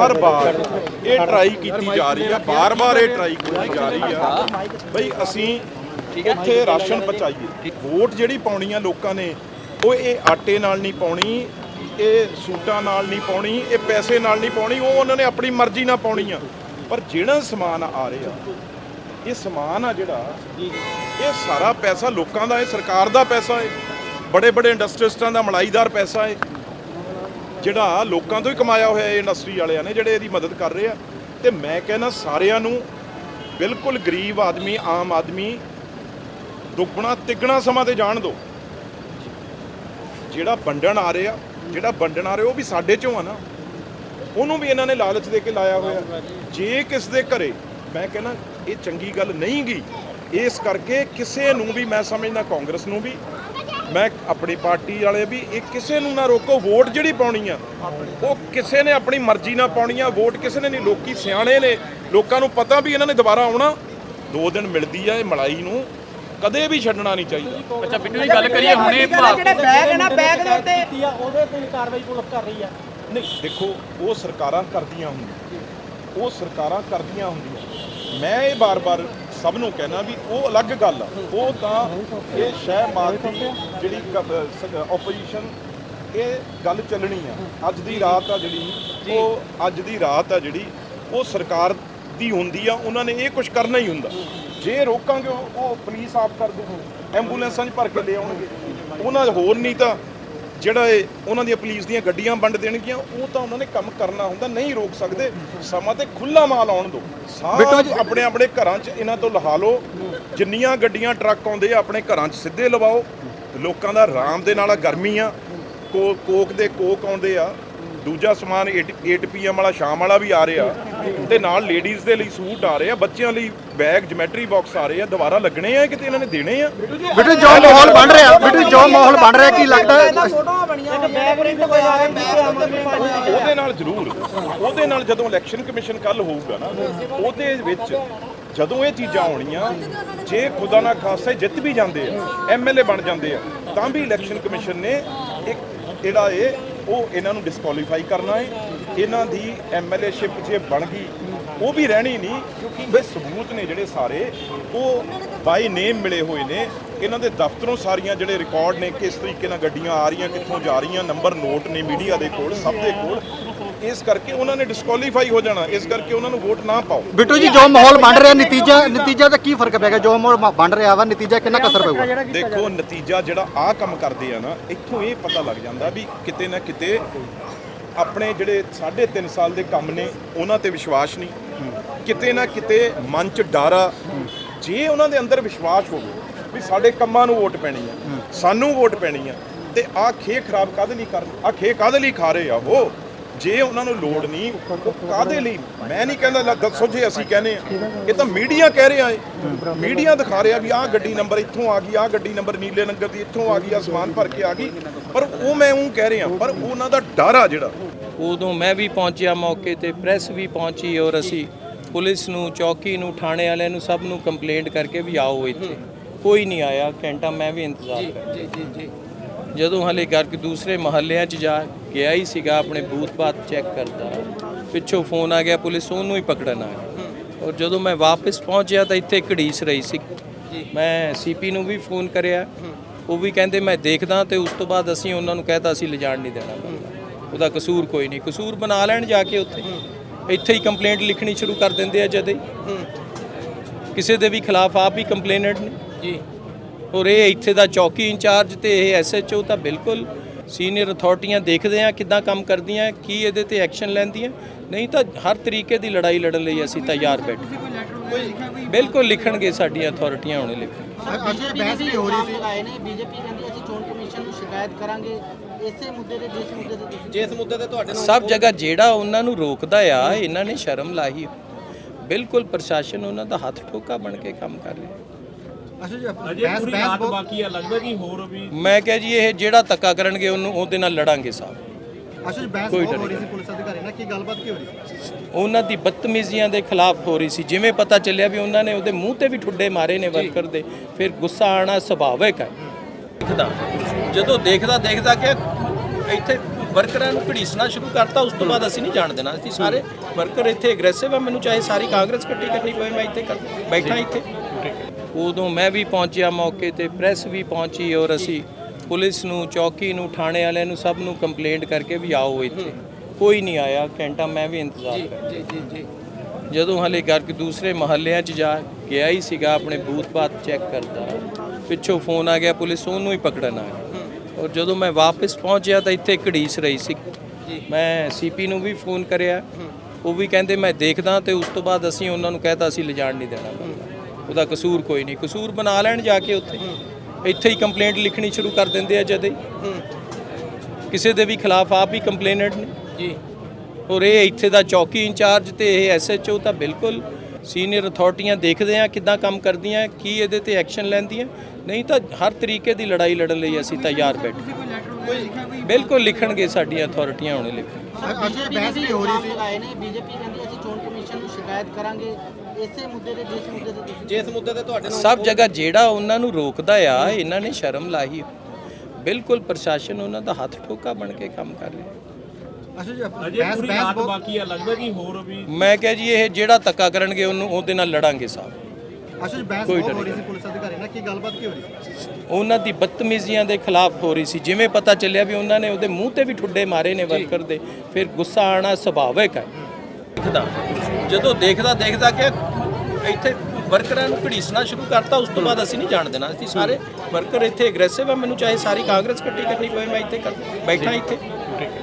ਬਾਰ-ਬਾਰ ਇਹ ਟਰਾਈ ਕੀਤੀ ਜਾ ਰਹੀ ਆ ਬਾਰ-ਬਾਰ ਇਹ ਟਰਾਈ ਕੀਤੀ ਜਾ ਰਹੀ ਆ। ਬਈ ਅਸੀਂ ਉੱਥੇ ਰਾਸ਼ਨ ਪਹੁੰਚਾਈਏ। ਵੋਟ ਜਿਹੜੀ ਪਾਉਣੀ ਆ ਲੋਕਾਂ ਨੇ, ਉਹ ਇਹ ਆਟੇ ਨਾਲ ਨਹੀਂ ਪਾਉਣੀ, ਇਹ ਸੂਟਾਂ ਨਾਲ ਨਹੀਂ ਪਾਉਣੀ, ਇਹ ਪੈਸੇ ਨਾਲ ਨਹੀਂ ਪਾਉਣੀ, ਉਹ ਉਹਨਾਂ ਨੇ ਆਪਣੀ ਮਰਜ਼ੀ ਨਾਲ ਪਾਉਣੀ ਆ। ਪਰ ਜਿਹੜਾ ਸਮਾਨ ਆ ਰਿਹਾ, ਇਹ ਸਮਾਨ ਆ ਜਿਹੜਾ, ਇਹ ਸਾਰਾ ਪੈਸਾ ਲੋਕਾਂ ਦਾ ਹੈ, ਸਰਕਾਰ ਦਾ ਪੈਸਾ ਹੈ ਬੜੇ ਬੜੇ ਇੰਡਸਟਰੀਸਟਾਂ ਦਾ ਮਲਾਈਦਾਰ ਪੈਸਾ ਹੈ। ਜਿਹੜਾ ਲੋਕਾਂ ਤੋਂ ਹੀ ਕਮਾਇਆ ਹੋਇਆ ਇਹ ਇੰਡਸਟਰੀ ਵਾਲਿਆਂ ਨੇ, ਜਿਹੜੇ ਇਹਦੀ ਮਦਦ ਕਰ ਰਹੇ ਆ। ਤੇ ਮੈਂ ਕਹਿੰਦਾ ਸਾਰਿਆਂ ਨੂੰ ਬਿਲਕੁਲ ਗਰੀਬ ਆਦਮੀ, ਆਮ ਆਦਮੀ ਦੁੱਗਣਾ ਤਿੱਗਣਾ ਸਮਾਂ ਤੇ ਜਾਣ ਦਿਓ। ਜਿਹੜਾ ਵੰਡਣ ਆ ਰਿਹਾ ਜਿਹੜਾ ਵੰਡਣ ਆ ਰਿਹਾ, ਉਹ ਵੀ ਸਾਡੇ ਚੋਂ ਆ ਨਾ। ਉਹਨੂੰ ਵੀ ਇਹਨਾਂ ਨੇ ਲਾਲਚ ਦੇ ਕੇ ਲਾਇਆ ਹੋਇਆ। ਜੇ ਕਿਸ ਦੇ ਘਰੇ, ਮੈਂ ਕਹਿੰਦਾ ਇਹ ਚੰਗੀ ਗੱਲ ਨਹੀਂ ਗਈ ਇਸ ਕਰਕੇ ਕਿਸੇ ਨੂੰ ਵੀ, ਮੈਂ ਸਮਝਦਾ ਕਾਂਗਰਸ ਨੂੰ ਵੀ ਮੈਂ ਆਪਣੀ ਪਾਰਟੀ ਵਾਲੇ ਵੀ ਇਹ ਕਿਸੇ ਨੂੰ ਨਾ ਰੋਕੋ ਵੋਟ ਜਿਹੜੀ ਪਾਉਣੀ ਆ ਉਹ ਕਿਸੇ ਨੇ ਆਪਣੀ ਮਰਜ਼ੀ ਨਾਲ ਪਾਉਣੀ ਆ ਵੋਟ ਕਿਸੇ ਨੇ ਨਹੀਂ। ਲੋਕੀ ਸਿਆਣੇ ਨੇ ਲੋਕਾਂ ਨੂੰ ਪਤਾ ਵੀ ਇਹਨਾਂ ਨੇ ਦੁਬਾਰਾ ਆਉਣਾ। ਦੋ ਦਿਨ ਮਿਲਦੀ ਆ ਇਹ ਮਲਾਈ ਨੂੰ ਕਦੇ ਵੀ ਛੱਡਣਾ ਨਹੀਂ ਚਾਹੀਦਾ। ਅੱਛਾ ਬਿੱਟੂ ਜੀ ਗੱਲ ਕਰੀਏ ਹੁਣੇ ਜਿਹੜੇ ਬੈਗ ਹੈ ਨਾ ਬੈਗ ਦੇ ਉੱਤੇ ਉਹਦੇ ਤੇ ਕਾਰਵਾਈ ਪੁਲਿਸ ਕਰ ਰਹੀ ਆ। ਨਹੀਂ ਦੇਖੋ ਉਹ ਸਰਕਾਰਾਂ ਕਰਦੀਆਂ ਹੁੰਦੀਆਂ। ਉਹ ਸਰਕਾਰਾਂ ਕਰਦੀਆਂ ਹੁੰਦੀਆਂ। ਮੈਂ ਇਹ ਬਾਰ-ਬਾਰ ਸਭ ਨੂੰ ਕਹਿਣਾ ਵੀ ਉਹ ਅਲੱਗ ਗੱਲ ਆ। ਉਹ ਤਾਂ ਇਹ ਸ਼ਹਿ ਮਾਰਦੀ ਜਿਹੜੀ ਆਪੋਜੀਸ਼ਨ ਇਹ ਗੱਲ ਚੱਲਣੀ ਆ। ਅੱਜ ਦੀ ਰਾਤ ਆ ਜਿਹੜੀ ਉਹ ਅੱਜ ਦੀ ਰਾਤ ਆ ਜਿਹੜੀ ਉਹ ਸਰਕਾਰ ਦੀ ਹੁੰਦੀ ਆ ਉਹਨਾਂ ਨੇ ਇਹ ਕੁਝ ਕਰਨਾ ਹੀ ਹੁੰਦਾ। ਜੇ ਰੋਕਾਂਗੇ ਉਹ ਪੁਲਿਸ ਆਪ ਕਰ ਦੂ ਐਂਬੂਲੈਂਸਾਂ 'ਚ ਭਰ ਕੇ ਲੈ ਆਉਣਗੇ। ਉਹਨਾਂ ਹੋਰ ਨਹੀਂ ਤਾਂ ਜਿਹੜਾ ਇਹ ਉਹਨਾਂ ਦੀਆਂ ਪੁਲਿਸ ਦੀਆਂ ਗੱਡੀਆਂ ਵੰਡ ਦੇਣਗੀਆਂ ਉਹ ਤਾਂ ਉਹਨਾਂ ਨੇ ਕੰਮ ਕਰਨਾ ਹੁੰਦਾ ਨਹੀਂ ਰੋਕ ਸਕਦੇ। ਸਮਾਂ ਤੇ ਖੁੱਲਾ ਮਾਲ ਆਉਣ ਦਿਓ। ਸਾਰੇ ਆਪਣੇ ਆਪਣੇ ਘਰਾਂ 'ਚ ਇਹਨਾਂ ਤੋਂ ਲਹਾ ਲਓ। ਜਿੰਨੀਆਂ ਗੱਡੀਆਂ ਟਰੱਕ ਆਉਂਦੇ ਆ ਆਪਣੇ ਘਰਾਂ 'ਚ ਸਿੱਧੇ ਲਵਾਓ। ਲੋਕਾਂ ਦਾ ਆਰਾਮ ਦੇ ਨਾਲ ਗਰਮੀ ਆ। ਕੋਕ ਦੇ ਕੋਕ ਆਉਂਦੇ ਆ। ਦੂਜਾ ਸਮਾਨ 8 ਪੀਐਮ ਵਾਲਾ ਸ਼ਾਮ ਵਾਲਾ ਵੀ ਆ ਰਿਹਾ। ਤੇ ਨਾਲ ਲੇਡੀਜ਼ ਦੇ ਲਈ ਸੂਟ ਆ ਰਹੇ ਆ ਬੱਚਿਆਂ ਲਈ ਬੈਗ ਜਿਮੈਟਰੀ ਬਾਕਸ ਆ ਰਹੇ ਆ ਦੁਬਾਰਾ ਲੱਗਣੇ ਆ ਕਿਤੇ ਇਹਨਾਂ ਨੇ ਦੇਣੇ ਆ? ਬਿਲਕੁਲ ਜੋ ਮਾਹੌਲ ਬਣ ਰਿਹਾ ਬਿਲਕੁਲ ਜੋ ਮਾਹੌਲ ਬਣ ਰਿਹਾ ਕੀ ਲੱਗਦਾ? ਹੈ ਫੋਟੋਆਂ ਬਣੀਆਂ ਪ੍ਰਿੰਟ ਹੋਇਆ ਹੈ ਉਹਦੇ ਨਾਲ ਜ਼ਰੂਰ ਉਹਦੇ ਨਾਲ ਜਦੋਂ ਇਲੈਕਸ਼ਨ ਕਮਿਸ਼ਨ ਕੱਲ ਹੋਊਗਾ ਨਾ ਉਹਦੇ ਵਿੱਚ ਜਦੋਂ ਇਹ ਚੀਜ਼ਾਂ ਆਉਣੀਆਂ ਜੇ ਖੁਦਾ ਨਾ ਖਾਸਾ ਜਿੱਤ ਵੀ ਜਾਂਦੇ ਆ ਐਮਐਲਏ ਬਣ ਜਾਂਦੇ ਆ ਤਾਂ ਵੀ ਇਲੈਕਸ਼ਨ ਕਮਿਸ਼ਨ ਨੇ ਇੱਕ ਜਿਹੜਾ ਇਹ ਉਹ ਇਹਨਾਂ ਨੂੰ ਡਿਸਕੁਆਲੀਫਾਈ ਕਰਨਾ ਹੈ ਇਹਨਾਂ ਦੀ ਐਮਐਲਏਸ਼ਿਪ ਜੇ ਬਣ ਗਈ, ਉਹ ਵੀ ਰਹਿਣੀ ਨਹੀਂ, ਕਿਉਂਕਿ ਇਹ ਸਬੂਤ ਨੇ ਜਿਹੜੇ ਸਾਰੇ, ਉਹ ਬਾਈ ਨੇਮ ਮਿਲੇ ਹੋਏ ਨੇ। ਇਹਨਾਂ ਦੇ ਦਫ਼ਤਰੋਂ ਸਾਰੀਆਂ ਜਿਹੜੇ ਰਿਕਾਰਡ ਨੇ, ਕਿਸ ਤਰੀਕੇ ਨਾਲ ਗੱਡੀਆਂ ਆ ਰਹੀਆਂ, ਕਿੱਥੋਂ ਜਾ ਰਹੀਆਂ ਨੰਬਰ ਨੋਟ ਨੇ ਮੀਡੀਆ ਦੇ ਕੋਲ, ਸਭ ਦੇ ਕੋਲ। ਇਸ ਕਰਕੇ ਉਹਨਾਂ ਨੇ ਡਿਸਕੁਆਲੀਫਾਈ ਹੋ ਜਾਣਾ ਇਸ ਕਰਕੇ ਉਹਨਾਂ ਨੂੰ ਵੋਟ ਨਾ ਪਾਓ। ਬਿੱਟੂ ਜੀ ਜੋ ਮਾਹੌਲ ਬਣ ਰਿਹਾ ਨਤੀਜਾ ਨਤੀਜਾ ਦਾ ਕੀ ਫ਼ਰਕ ਪੈਗਾ ਜੋ ਮਾਹੌਲ ਬਣ ਰਿਹਾ ਵਾ ਨਤੀਜਾ ਕਿੰਨਾ ਕੁ ਅਸਰ ਪਊਗਾ? ਦੇਖੋ ਨਤੀਜਾ ਜਿਹੜਾ ਆਹ ਕੰਮ ਕਰਦੇ ਆ ਨਾ ਇੱਥੋਂ ਇਹ ਪਤਾ ਲੱਗ ਜਾਂਦਾ ਵੀ ਕਿਤੇ ਨਾ ਕਿਤੇ ਆਪਣੇ ਜਿਹੜੇ 3.5 ਸਾਲ ਦੇ ਕੰਮ ਨੇ ਉਹਨਾਂ ਤੇ ਵਿਸ਼ਵਾਸ ਨਹੀਂ। ਕਿਤੇ ਨਾ ਕਿਤੇ ਮਨ 'ਚ ਡਰ ਆ। ਜੇ ਉਹਨਾਂ ਦੇ ਅੰਦਰ ਵਿਸ਼ਵਾਸ ਹੋਵੇ ਵੀ ਸਾਡੇ ਕੰਮਾਂ ਨੂੰ ਵੋਟ ਪੈਣੀ ਆ ਸਾਨੂੰ ਵੋਟ ਪੈਣੀ ਆ ਤੇ ਆਹ ਖੇ ਖਰਾਬ ਕਾਹਦੇ ਲਈ ਕਰਨ? ਆਹ ਖੇ ਕਾਹਦੇ ਲਈ ਖਾ ਰਹੇ ਆ ਉਹ? ਜੇ ਉਹਨਾਂ ਨੂੰ ਲੋੜ ਨਹੀਂ ਉਹ ਕਾਹਦੇ ਲਈ? ਮੈਂ ਨਹੀਂ ਕਹਿੰਦਾ ਦੱਸੋ ਜੇ ਅਸੀਂ ਕਹਿੰਦੇ ਆ ਇਹ ਤਾਂ ਮੀਡੀਆ ਕਹਿ ਰਿਹਾ ਏ। ਮੀਡੀਆ ਦਿਖਾ ਰਿਹਾ ਵੀ ਆਹ ਗੱਡੀ ਨੰਬਰ ਇੱਥੋਂ ਆ ਗਈ ਆਹ ਗੱਡੀ ਨੰਬਰ ਨੀਲੇ ਨੰਗਰ ਦੀ ਇੱਥੋਂ ਆ ਗਈ ਆ ਸਮਾਨ ਭਰ ਕੇ ਆ ਗਈ। ਪਰ ਉਹ ਮੈਂ ਉਹ ਕਹਿ ਰਿਹਾ ਪਰ ਉਹਨਾਂ ਦਾ ਡਰ ਆ ਜਿਹੜਾ। ਉਦੋਂ ਮੈਂ ਵੀ ਪਹੁੰਚਿਆ ਮੌਕੇ ਤੇ ਪ੍ਰੈਸ ਵੀ ਪਹੁੰਚੀ ਔਰ ਅਸੀਂ ਪੁਲਿਸ ਨੂੰ ਚੌਕੀ ਨੂੰ ਥਾਣੇ ਵਾਲਿਆਂ ਨੂੰ ਸਭ ਨੂੰ ਕੰਪਲੇਂਟ ਕਰਕੇ ਵੀ ਆਓ ਇੱਥੇ। ਕੋਈ ਨਹੀਂ ਆਇਆ ਘੰਟਾ ਮੈਂ ਵੀ ਇੰਤਜ਼ਾਰ ਕਰ ਜੀ ਜੀ ਜੀ। ਜਦੋਂ ਹਲੇ ਘਰ ਕੇ ਦੂਸਰੇ ਮਹੱਲਿਆਂ 'ਚ ਜਾ ਗਿਆ ਹੀ ਸੀਗਾ ਆਪਣੇ ਬੂਥ ਬਾਤ ਚੈੱਕ ਕਰਦਾ। ਪਿੱਛੋਂ ਫੋਨ ਆ ਗਿਆ ਪੁਲਿਸ ਉਹਨੂੰ ਹੀ ਪਕੜਨ ਆ ਗਈ ਔਰ ਜਦੋਂ ਮੈਂ ਵਾਪਸ ਪਹੁੰਚਿਆ ਤਾਂ ਇੱਥੇ ਘੜੀਸ ਰਹੀ ਸੀ। ਮੈਂ ਸੀਪੀ ਨੂੰ ਵੀ ਫੋਨ ਕਰਿਆ। ਉਹ ਵੀ ਕਹਿੰਦੇ ਮੈਂ ਦੇਖਦਾ ਤੇ ਉਸ ਤੋਂ ਬਾਅਦ ਅਸੀਂ ਉਹਨਾਂ ਨੂੰ ਕਹਿਤਾ ਅਸੀਂ ਲਿਜਾਣ ਨਹੀਂ ਦੇਣਾ। ਉਹਦਾ ਕਸੂਰ ਕੋਈ ਨਹੀਂ। ਕਸੂਰ ਬਣਾ ਲੈਣ ਜਾ ਕੇ ਉੱਥੇ। ਇੱਥੇ ਹੀ ਕੰਪਲੇਂਟ ਲਿਖਣੀ ਸ਼ੁਰੂ ਕਰ ਦਿੰਦੇ ਆ ਜਦੇ। ਹੀ। ਕਿਸੇ ਦੇ ਵੀ ਖਿਲਾਫ ਆਪ ਹੀ ਕੰਪਲੇਨੈਂਟ ਨੇ। ਜੀ। ਔਰ ਇਹ ਇੱਥੇ ਦਾ ਚੌਕੀ ਇੰਚਾਰਜ ਤੇ ਇਹ ਐਸਐਚਓ ਤਾਂ ਬਿਲਕੁਲ ਸੀਨੀਅਰ ਅਥਾਰਟੀਆਂ ਦੇਖਦੇ ਆ ਕਿੱਦਾਂ ਕੰਮ ਕਰਦੀਆਂ ਕੀ ਇਹਦੇ ਤੇ ਐਕਸ਼ਨ ਲੈਂਦੀਆਂ। ਨਹੀਂ ਤਾਂ ਹਰ ਤਰੀਕੇ ਦੀ ਲੜਾਈ ਲੜਨ ਲਈ ਅਸੀਂ ਤਿਆਰ ਬੈਠੇ। ਬਿਲਕੁਲ ਲਿਖਣਗੇ ਸਾਡੀਆਂ ਅਥਾਰਟੀਆਂ ਹੁਣੇ ਲਿਖਣ ਬੀਜੇਪੀ ਨੇ ਇਲਜ਼ਾਮ ਲਗਾਏ ਨੇ ਬੀਜੇਪੀ ਕਹਿੰਦੀ ਅਸੀਂ ਚੋਣ ਕਮਿਸ਼ਨ ਨੂੰ ਸ਼ਿਕਾਇਤ ਕਰਾਂਗੇ। ਇਸੇ ਮੁੱਦੇ ਤੇ ਜਿਸ ਮੁੱਦੇ ਤੇ ਤੁਸੀਂ ਜਿਸ ਮੁੱਦੇ ਤੇ ਤੁਹਾਡੇ ਸਭ ਜਗ੍ਹਾ ਜਿਹੜਾ ਉਹਨਾਂ ਨੂੰ ਰੋਕਦਾ ਆ ਇਹਨਾਂ ਨੇ ਸ਼ਰਮ ਲਾਹੀ। ਬਿਲਕੁਲ ਪ੍ਰਸ਼ਾਸਨ ਉਹਨਾਂ ਦਾ ਹੱਥ ਠੋਕਾ ਬਣ ਕੇ ਕੰਮ ਕਰ ਰਿਹਾ। ਅੱਛਾ ਜੀ ਅਜੇ ਪੂਰੀ ਰਾਤ ਬਾਕੀ ਆ ਲੱਗਦਾ ਕਿ ਹੋਰ ਵੀ ਮੈਂ ਕਿਹਾ ਜੀ ਇਹ ਜਿਹੜਾ ਧੱਕਾ ਕਰਨਗੇ ਉਹਨੂੰ ਉਹਦੇ ਨਾਲ ਲੜਾਂਗੇ ਸਾਹਿਬ ਅੱਛਾ ਜੀ ਬਹਿਸ ਕੋਈ ਬਹੁਤ ਹੋ ਰਹੀ ਸੀ ਪੁਲਿਸ ਅਧਿਕਾਰੀ ਨਾਲ। ਕੀ ਗੱਲਬਾਤ ਕੀ ਹੋ ਰਹੀ ਸੀ? ਉਹਨਾਂ ਦੀ ਬਦਤਮੀਜ਼ੀਆਂ ਦੇ ਖਿਲਾਫ ਹੋ ਰਹੀ ਸੀ। ਜਿਵੇਂ ਪਤਾ ਚੱਲਿਆ ਵੀ ਉਹਨਾਂ ਨੇ ਉਹਦੇ ਮੂੰਹ ਤੇ ਵੀ ਠੁੱਡੇ ਮਾਰੇ ਨੇ ਵਰਕਰ ਦੇ ਫਿਰ ਗੁੱਸਾ ਆਣਾ ਸੁਭਾਵਿਕ ਹੈ। ਦੇਖਦਾ ਜਦੋਂ ਦੇਖਦਾ ਦੇਖਦਾ ਕਿ ਇੱਥੇ ਵਰਕਰਾਂ ਨੂੰ ਘੜੀਸਣਾ ਸ਼ੁਰੂ ਕਰਤਾ ਉਸ ਤੋਂ ਬਾਅਦ ਅਸੀਂ ਨਹੀਂ ਜਾਣ ਦੇਣਾ। ਅਸੀਂ ਸਾਰੇ ਵਰਕਰ ਇੱਥੇ ਐਗਰੈਸਿਵ ਆ ਮੈਨੂੰ ਚਾਹੇ ਸਾਰੀ ਕਾਂਗਰਸ ਇਕੱਠੀ ਕਰਨੀ ਪਵੇ ਮੈਂ ਇੱਥੇ ਬੈਠਾ ਇੱਥੇ। ਉਦੋਂ ਮੈਂ ਵੀ ਪਹੁੰਚਿਆ ਮੌਕੇ ਤੇ ਪ੍ਰੈਸ ਵੀ ਪਹੁੰਚੀ ਔਰ ਅਸੀਂ ਪੁਲਿਸ ਨੂੰ ਚੌਕੀ ਨੂੰ ਥਾਣੇ ਵਾਲਿਆਂ ਨੂੰ ਸਭ ਨੂੰ ਕੰਪਲੇਂਟ ਕਰਕੇ ਵੀ ਆਓ ਇੱਥੇ। ਕੋਈ ਨਹੀਂ ਆਇਆ ਘੰਟਾ ਮੈਂ ਵੀ ਇੰਤਜ਼ਾਰ ਕਰ ਜੀ ਜੀ ਜੀ। ਜਦੋਂ ਹਲੇ ਘਰ ਕੇ ਦੂਸਰੇ ਮਹੱਲਿਆਂ 'ਚ ਜਾ ਗਿਆ ਹੀ ਸੀਗਾ ਆਪਣੇ ਬੂਥ ਬਾਤ ਚੈੱਕ ਕਰਦਾ। ਪਿੱਛੋਂ ਫੋਨ ਆ ਗਿਆ ਪੁਲਿਸ ਉਹਨੂੰ ਹੀ ਪਕੜਨ ਆ ਗਈ ਔਰ ਜਦੋਂ ਮੈਂ ਵਾਪਸ ਪਹੁੰਚਿਆ ਤਾਂ ਇੱਥੇ ਘੜੀਸ ਰਹੀ ਸੀ। ਮੈਂ ਸੀਪੀ ਨੂੰ ਵੀ ਫੋਨ ਕਰਿਆ। ਉਹ ਵੀ ਕਹਿੰਦੇ ਮੈਂ ਦੇਖਦਾ ਤੇ ਉਸ ਤੋਂ ਬਾਅਦ ਅਸੀਂ ਉਹਨਾਂ ਨੂੰ ਕਹਿਤਾ ਅਸੀਂ ਲਿਜਾਣ ਨਹੀਂ ਦੇਣਾ ਉਹਦਾ ਕਸੂਰ ਕੋਈ ਨਹੀਂ। ਕਸੂਰ ਬਣਾ ਲੈਣ ਜਾ ਕੇ ਉੱਥੇ। ਇੱਥੇ ਹੀ ਕੰਪਲੇਂਟ ਲਿਖਣੀ ਸ਼ੁਰੂ ਕਰ ਦਿੰਦੇ ਆ ਜਦੇ। ਹੀ। ਕਿਸੇ ਦੇ ਵੀ ਖਿਲਾਫ ਆਪ ਹੀ ਕੰਪਲੇਨਟ ਨੇ। ਜੀ। ਔਰ ਇਹ ਇੱਥੇ ਦਾ ਚੌਕੀ ਇੰਚਾਰਜ ਤੇ ਇਹ ਐਸਐਚਓ ਤਾਂ ਬਿਲਕੁਲ ਸੀਨੀਅਰ ਅਥਾਰਟੀਆਂ ਦੇਖਦੇ ਆ ਕਿੱਦਾਂ ਕੰਮ ਕਰਦੀਆਂ ਕੀ ਇਹਦੇ ਤੇ ਐਕਸ਼ਨ ਲੈਂਦੀਆਂ। ਨਹੀਂ ਤਾਂ ਹਰ ਤਰੀਕੇ ਦੀ ਲੜਾਈ ਲੜਨ ਲਈ ਅਸੀਂ ਤਿਆਰ ਬੈਠੇ। ਬਿਲਕੁਲ ਲਿਖਣਗੇ ਸਾਡੀਆਂ ਅਥਾਰਟੀਆਂ ਹੁਣੇ ਲਿਖਣ ਬੀਜੇਪੀ ਨੇ ਵੀ ਇਲਜ਼ਾਮ ਲਗਾਏ ਨੇ। ਬੀਜੇਪੀ ਕਹਿੰਦੀ ਅਸੀਂ ਚੋਣ ਕਮਿਸ਼ਨ ਨੂੰ ਸ਼ਿਕਾਇਤ ਕਰਾਂਗੇ। ਇਸੇ ਮੁੱਦੇ ਤੇ ਜਿਸ ਮੁੱਦੇ ਤੇ ਤੁਸੀਂ ਜਿਸ ਮੁੱਦੇ ਤੇ ਤੁਹਾਡੇ ਸਭ ਜਗ੍ਹਾ ਜਿਹੜਾ ਉਹਨਾਂ ਨੂੰ ਰੋਕਦਾ ਆ ਇਹਨਾਂ ਨੇ ਸ਼ਰਮ ਲਾਹੀ। ਬਿਲਕੁਲ ਪ੍ਰਸ਼ਾਸਨ ਉਹਨਾਂ ਦਾ ਹੱਥ ਠੋਕਾ ਬਣ ਕੇ ਕੰਮ ਕਰ ਰਿਹਾ। ਅੱਛਾ ਜੀ ਅਜੇ ਪੂਰੀ ਰਾਤ ਬਾਕੀ ਆ ਲੱਗਦਾ ਕਿ ਹੋਰ ਵੀ ਮੈਂ ਕਿਹਾ ਜੀ ਇਹ ਜਿਹੜਾ ਧੱਕਾ ਕਰਨਗੇ ਉਹਨੂੰ ਉਹਦੇ ਨਾਲ ਲੜਾਂਗੇ ਸਾਹਿਬ ਅੱਛਾ ਜੀ ਬਹਿਸ ਬਹੁਤ ਹੋ ਰਹੀ ਸੀ ਪੁਲਿਸ ਅਧਿਕਾਰੀ ਨਾਲ ਕੀ ਗੱਲਬਾਤ ਕੀ ਹੋ ਰਹੀ ਸੀ? ਉਹਨਾਂ ਦੀ ਬਦਤਮੀਜ਼ੀਆਂ ਦੇ ਖਿਲਾਫ ਹੋ ਰਹੀ ਸੀ। ਜਿਵੇਂ ਪਤਾ ਚੱਲਿਆ ਵੀ ਉਹਨਾਂ ਨੇ ਉਹਦੇ ਮੂੰਹ ਤੇ ਵੀ ਠੁੱਡੇ ਮਾਰੇ ਨੇ ਵਰਕਰ ਦੇ ਫਿਰ ਗੁੱਸਾ ਆਣਾ ਸੁਭਾਵਿਕ ਹੈ। ਦੇਖਦਾ। ਜਦੋਂ ਦੇਖਦਾ ਦੇਖਦਾ ਕਿ ਇੱਥੇ ਵਰਕਰਾਂ ਨੂੰ ਘੜੀਸਣਾ ਸ਼ੁਰੂ ਕਰਤਾ ਉਸ ਤੋਂ ਬਾਅਦ ਅਸੀਂ ਨਹੀਂ ਜਾਣ ਦੇਣਾ ਅਸੀਂ ਸਾਰੇ ਵਰਕਰ ਇੱਥੇ ਐਗਰੈਸਿਵ ਆ ਮੈਨੂੰ ਚਾਹੇ ਸਾਰੀ ਕਾਂਗਰਸ ਇਕੱਠੀ ਕਰਨੀ ਪਵੇ ਮੈਂ ਇੱਥੇ ਬੈਠਾ ਇੱਥੇ।